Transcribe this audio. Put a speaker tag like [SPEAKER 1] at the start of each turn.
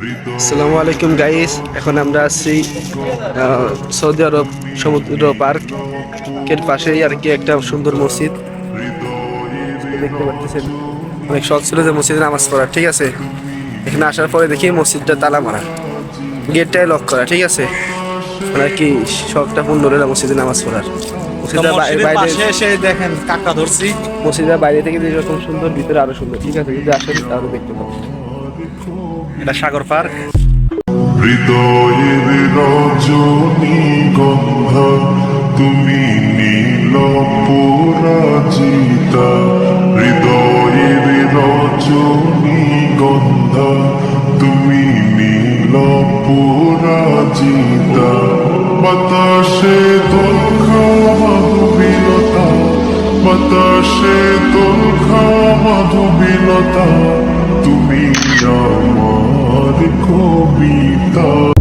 [SPEAKER 1] আসসালামু আলাইকুম গাইস এখন আমরা আছি সৌদি আরব সমুদ্র পার্ক। এর পাশেই আর কি একটা সুন্দর মসজিদ। দেখতে পাচ্ছেন অনেক শখ ছিল যে মসজিদে নামাজ পড়া ঠিক আছে? এখানে আসার পরে দেখি মসজিদটা তালা মারা গেটটাই লক করা ঠিক আছে? মানে আর কি শখটা পূর্ণ হলো মসজিদে নামাজ পড়ার।
[SPEAKER 2] মসজিদের
[SPEAKER 1] বাইরে
[SPEAKER 2] এসে দেখেন ধরছি।
[SPEAKER 1] মসজিদটা বাইরে থেকে যেরকম সুন্দর ভিতরে আরও সুন্দর। ঠিক আছে যদি আসেন তাহলে দেখতে পাবেন।
[SPEAKER 2] এটা সাগর পার্ক।
[SPEAKER 3] হৃদয়ের রজনী গন্ধা তুমি নীল পরাজিতা। হৃদয়ের রজনী গন্ধা তুমি নীল পরাজিতা। বাতাসে দোলখা মাধুবীলতা, বাতাসে দোলখা মাধুবীলতা, তুমি কবিতা